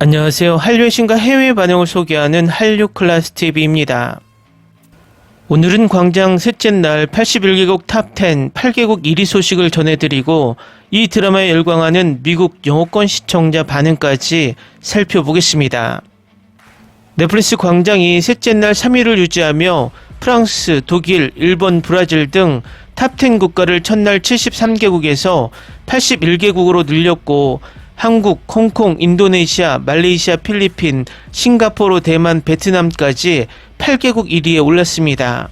안녕하세요. 한류의 신과 해외 반응을 소개하는 한류 클래스 TV입니다. 오늘은 광장 셋째 날 81개국 탑10 8개국 1위 소식을 전해드리고 이 드라마에 열광하는 미국 영어권 시청자 반응까지 살펴보겠습니다. 넷플릭스 광장이 셋째 날 3위를 유지하며 프랑스, 독일, 일본, 브라질 등 탑10 국가를 첫날 73개국에서 81개국으로 늘렸고 한국, 홍콩, 인도네시아, 말레이시아, 필리핀, 싱가포르, 대만, 베트남까지 8개국 1위에 올랐습니다.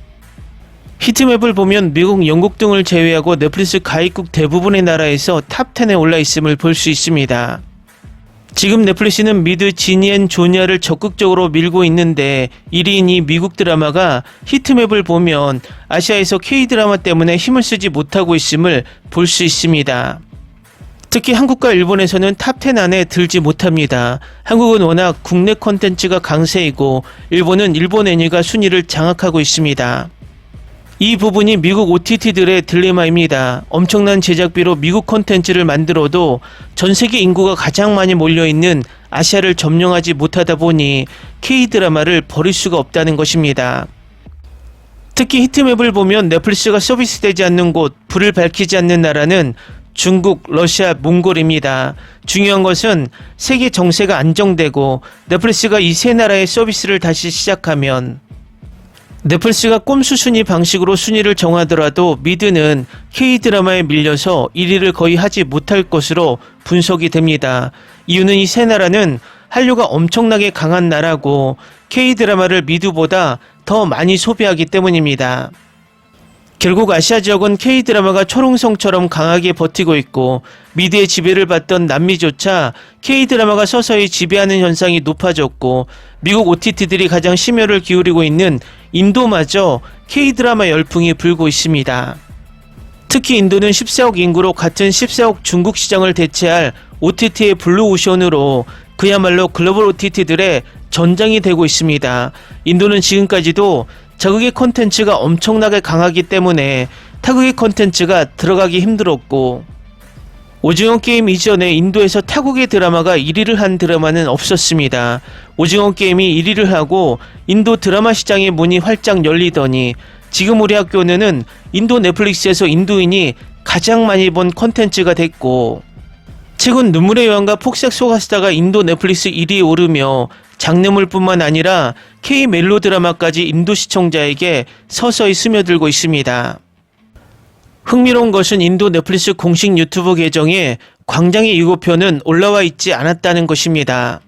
히트맵을 보면 미국, 영국 등을 제외하고 넷플릭스 가입국 대부분의 나라에서 탑10에 올라 있음을 볼 수 있습니다. 지금 넷플릭스는 미드 지니앤 조니아를 적극적으로 밀고 있는데 1위인 이 미국 드라마가 히트맵을 보면 아시아에서 K-드라마 때문에 힘을 쓰지 못하고 있음을 볼 수 있습니다. 특히 한국과 일본에서는 탑10 안에 들지 못합니다. 한국은 워낙 국내 콘텐츠가 강세이고 일본은 일본 애니가 순위를 장악하고 있습니다. 이 부분이 미국 OTT들의 딜레마입니다. 엄청난 제작비로 미국 콘텐츠를 만들어도 전 세계 인구가 가장 많이 몰려있는 아시아를 점령하지 못하다 보니 K-드라마를 버릴 수가 없다는 것입니다. 특히 히트맵을 보면 넷플릭스가 서비스되지 않는 곳, 불을 밝히지 않는 나라는 중국, 러시아, 몽골입니다. 중요한 것은 세계 정세가 안정되고 넷플릭스가 이 세 나라의 서비스를 다시 시작하면 넷플릭스가 꼼수 순위 방식으로 순위를 정하더라도 미드는 K-드라마에 밀려서 1위를 거의 하지 못할 것으로 분석이 됩니다. 이유는 이 세 나라는 한류가 엄청나게 강한 나라고 K-드라마를 미드보다 더 많이 소비하기 때문입니다. 결국 아시아 지역은 K-드라마가 초롱성처럼 강하게 버티고 있고 미드의 지배를 받던 남미조차 K-드라마가 서서히 지배하는 현상이 높아졌고 미국 OTT들이 가장 심혈을 기울이고 있는 인도마저 K-드라마 열풍이 불고 있습니다. 특히 인도는 14억 인구로 같은 14억 중국 시장을 대체할 OTT의 블루 오션으로 그야말로 글로벌 OTT들의 전장이 되고 있습니다. 인도는 지금까지도 자국의 콘텐츠가 엄청나게 강하기 때문에 타국의 콘텐츠가 들어가기 힘들었고 오징어 게임 이전에 인도에서 타국의 드라마가 1위를 한 드라마는 없었습니다. 오징어 게임이 1위를 하고 인도 드라마 시장의 문이 활짝 열리더니 지금 우리 학교는 인도 넷플릭스에서 인도인이 가장 많이 본 콘텐츠가 됐고 최근 눈물의 여왕과 폭삭 소가스타가 인도 넷플릭스 1위에 오르며 장르물뿐만 아니라 K 멜로 드라마까지 인도 시청자에게 서서히 스며들고 있습니다. 흥미로운 것은 인도 넷플릭스 공식 유튜브 계정에 광장의 7편은 올라와 있지 않았다는 것입니다.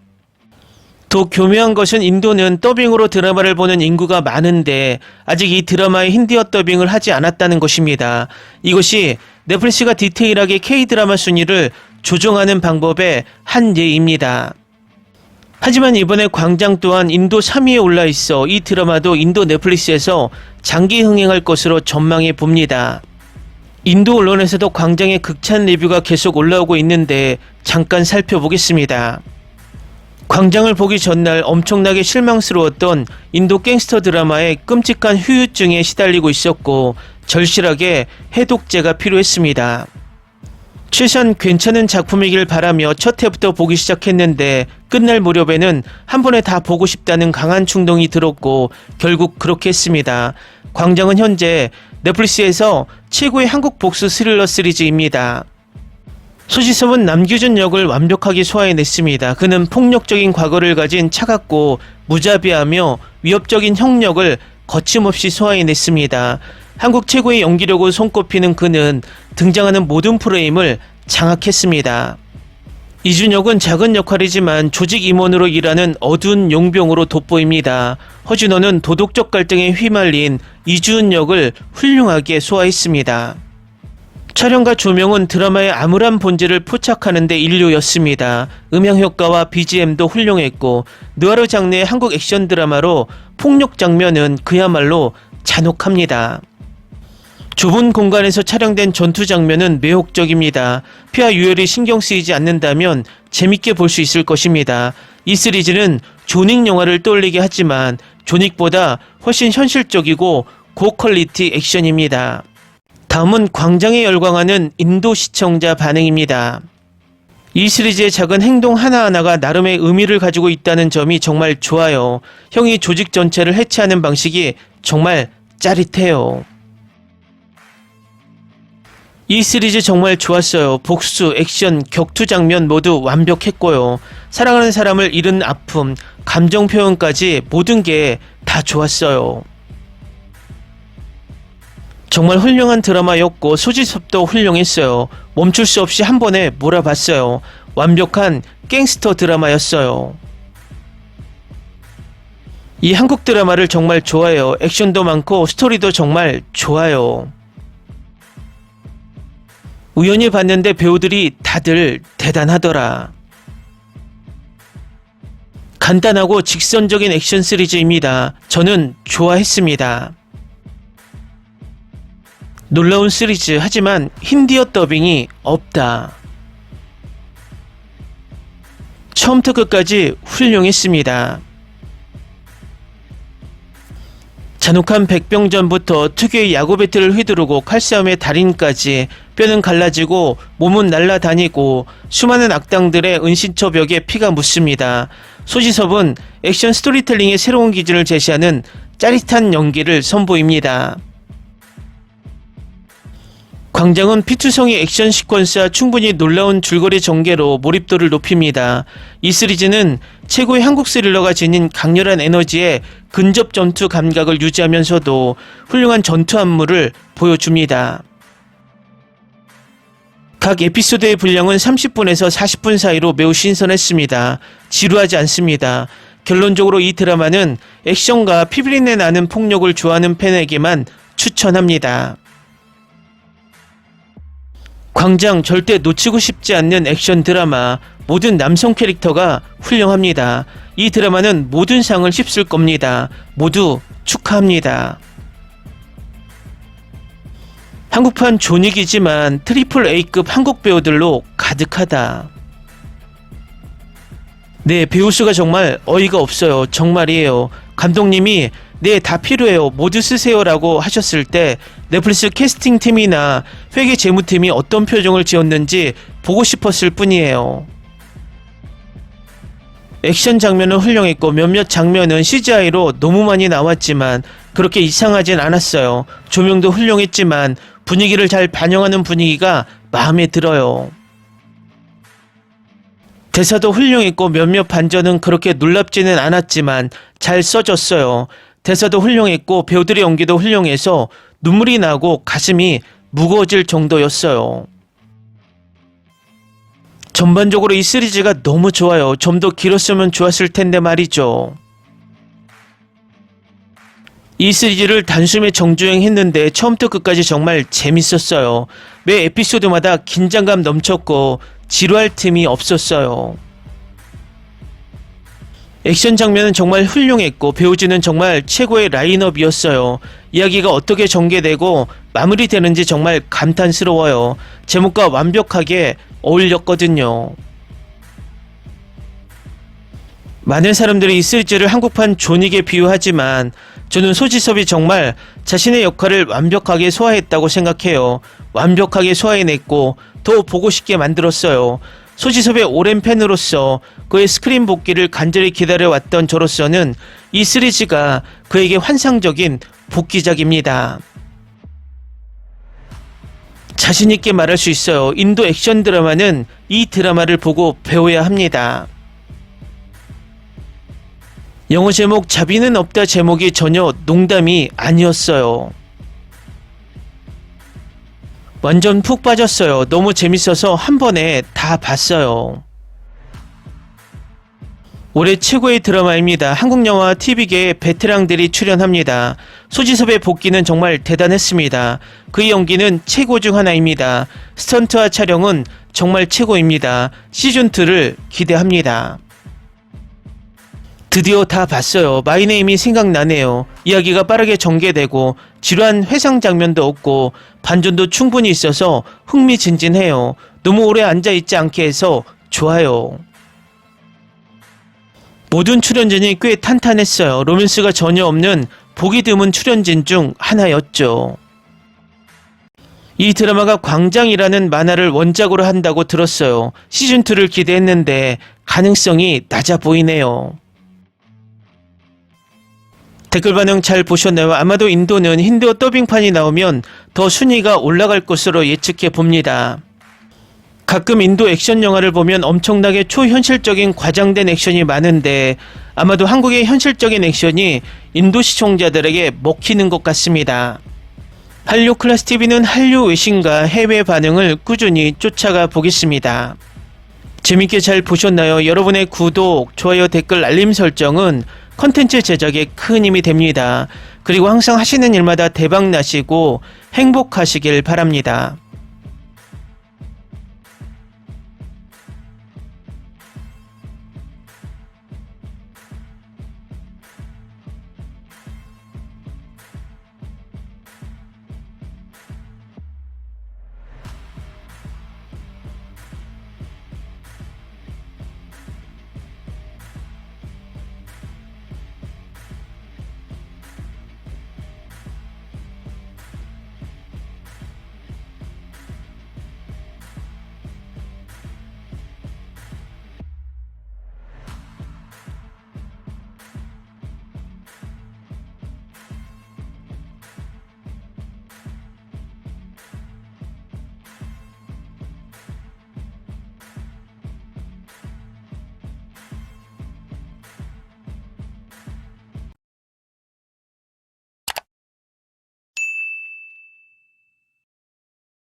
더 교묘한 것은 인도는 더빙으로 드라마를 보는 인구가 많은데 아직 이 드라마의 힌디어 더빙을 하지 않았다는 것입니다. 이것이 넷플릭스가 디테일하게 K-드라마 순위를 조정하는 방법의 한 예입니다. 하지만 이번에 광장 또한 인도 3위에 올라 있어 이 드라마도 인도 넷플릭스에서 장기 흥행할 것으로 전망해 봅니다. 인도 언론에서도 광장의 극찬 리뷰가 계속 올라오고 있는데 잠깐 살펴보겠습니다. 광장을 보기 전날 엄청나게 실망스러웠던 인도 갱스터 드라마의 끔찍한 후유증에 시달리고 있었고 절실하게 해독제가 필요했습니다. 최소한 괜찮은 작품이길 바라며 첫 회부터 보기 시작했는데 끝날 무렵에는 한 번에 다 보고 싶다는 강한 충동이 들었고 결국 그렇게 했습니다. 광장은 현재 넷플릭스에서 최고의 한국 복수 스릴러 시리즈입니다. 소지섭은 남규준 역을 완벽하게 소화해냈습니다. 그는 폭력적인 과거를 가진 차갑고 무자비하며 위협적인 형력을 거침없이 소화해냈습니다. 한국 최고의 연기력으로 손꼽히는 그는 등장하는 모든 프레임을 장악했습니다. 이준혁은 작은 역할이지만 조직 임원으로 일하는 어두운 용병으로 돋보입니다. 허준호는 도덕적 갈등에 휘말린 역을 훌륭하게 소화했습니다. 촬영과 조명은 드라마의 암울한 본질을 포착하는 데 인류였습니다. 음향 효과와 BGM도 훌륭했고 느와르 장르의 한국 액션 드라마로 폭력 장면은 그야말로 잔혹합니다. 좁은 공간에서 촬영된 전투 장면은 매혹적입니다. 피와 유혈이 신경 쓰이지 않는다면 재밌게 볼 수 있을 것입니다. 이 시리즈는 조닉 영화를 떠올리게 하지만 조닉보다 훨씬 현실적이고 고퀄리티 액션입니다. 다음은 광장에 열광하는 인도 시청자 반응입니다. 이 시리즈의 작은 행동 하나하나가 나름의 의미를 가지고 있다는 점이 정말 좋아요. 형이 조직 전체를 해체하는 방식이 정말 짜릿해요. 이 시리즈 정말 좋았어요. 복수, 액션, 격투 장면 모두 완벽했고요. 사랑하는 사람을 잃은 아픔, 감정 표현까지 모든 게 다 좋았어요. 정말 훌륭한 드라마였고 소지섭도 훌륭했어요. 멈출 수 없이 한 번에 몰아봤어요. 완벽한 갱스터 드라마였어요. 이 한국 드라마를 정말 좋아해요. 액션도 많고 스토리도 정말 좋아요. 우연히 봤는데 배우들이 다들 대단하더라. 간단하고 직선적인 액션 시리즈입니다. 저는 좋아했습니다. 놀라운 시리즈 하지만 힌디어 더빙이 없다. 처음부터 끝까지 훌륭했습니다. 잔혹한 백병전부터 특유의 야구 배트를 휘두르고 칼싸움의 달인까지 뼈는 갈라지고 몸은 날아다니고 수많은 악당들의 은신처 벽에 피가 묻습니다. 소지섭은 액션 스토리텔링의 새로운 기준을 제시하는 짜릿한 연기를 선보입니다. 광장은 피투성이 액션 시퀀스와 충분히 놀라운 줄거리 전개로 몰입도를 높입니다. 이 시리즈는 최고의 한국 스릴러가 지닌 강렬한 에너지에 근접 전투 감각을 유지하면서도 훌륭한 전투 안무를 보여줍니다. 각 에피소드의 분량은 30분에서 40분 사이로 매우 신선했습니다. 지루하지 않습니다. 결론적으로 이 드라마는 액션과 피비린내 나는 폭력을 좋아하는 팬에게만 추천합니다. 광장 절대 놓치고 싶지 않는 액션 드라마 모든 남성 캐릭터가 훌륭합니다. 이 드라마는 모든 상을 휩쓸 겁니다. 모두 축하합니다. 한국판 존익이지만 트리플 A급 한국 배우들로 가득하다. 네, 배우 수가 정말 어이가 없어요. 정말이에요. 감독님이 네, 다 필요해요. 모두 쓰세요라고 하셨을 때 넷플릭스 캐스팅 팀이나 회계 재무팀이 어떤 표정을 지었는지 보고 싶었을 뿐이에요. 액션 장면은 훌륭했고 몇몇 장면은 CGI로 너무 많이 나왔지만 그렇게 이상하진 않았어요. 조명도 훌륭했지만 분위기를 잘 반영하는 분위기가 마음에 들어요. 대사도 훌륭했고 몇몇 반전은 그렇게 놀랍지는 않았지만 잘 써졌어요. 대사도 훌륭했고 배우들의 연기도 훌륭해서 눈물이 나고 가슴이 무거워질 정도였어요. 전반적으로 이 시리즈가 너무 좋아요. 좀 더 길었으면 좋았을 텐데 말이죠. 이 시리즈를 단숨에 정주행했는데 처음부터 끝까지 정말 재밌었어요. 매 에피소드마다 긴장감 넘쳤고 지루할 틈이 없었어요. 액션 장면은 정말 훌륭했고 배우진은 정말 최고의 라인업이었어요. 이야기가 어떻게 전개되고 마무리되는지 정말 감탄스러워요. 제목과 완벽하게 어울렸거든요. 많은 사람들이 이 시리즈를 한국판 존익에 비유하지만 저는 소지섭이 정말 자신의 역할을 완벽하게 소화했다고 생각해요. 완벽하게 소화해냈고 더 보고 싶게 만들었어요. 소지섭의 오랜 팬으로서 그의 스크린 복귀를 간절히 기다려왔던 저로서는 이 시리즈가 그에게 환상적인 복귀작입니다. 자신있게 말할 수 있어요. 인도 액션 드라마는 이 드라마를 보고 배워야 합니다. 영어 제목 자비는 없다 제목이 전혀 농담이 아니었어요. 완전 푹 빠졌어요. 너무 재밌어서 한 번에 다 봤어요. 올해 최고의 드라마입니다. 한국 영화 TV계의 베테랑들이 출연합니다. 소지섭의 복귀는 정말 대단했습니다. 그의 연기는 최고 중 하나입니다. 스턴트와 촬영은 정말 최고입니다. 시즌2를 기대합니다. 드디어 다 봤어요. 마이네임이 생각나네요. 이야기가 빠르게 전개되고 지루한 회상 장면도 없고 반전도 충분히 있어서 흥미진진해요. 너무 오래 앉아있지 않게 해서 좋아요. 모든 출연진이 꽤 탄탄했어요. 로맨스가 전혀 없는 보기 드문 출연진 중 하나였죠. 이 드라마가 광장이라는 만화를 원작으로 한다고 들었어요. 시즌2를 기대했는데 가능성이 낮아 보이네요. 댓글 반응 잘 보셨나요? 아마도 인도는 힌두어 더빙판이 나오면 더 순위가 올라갈 것으로 예측해 봅니다. 가끔 인도 액션 영화를 보면 엄청나게 초현실적인 과장된 액션이 많은데 아마도 한국의 현실적인 액션이 인도 시청자들에게 먹히는 것 같습니다. 한류 클래스 TV는 한류 외신과 해외 반응을 꾸준히 쫓아가 보겠습니다. 재밌게 잘 보셨나요? 여러분의 구독, 좋아요, 댓글, 알림 설정은 컨텐츠 제작에 큰 힘이 됩니다. 그리고 항상 하시는 일마다 대박 나시고 행복하시길 바랍니다.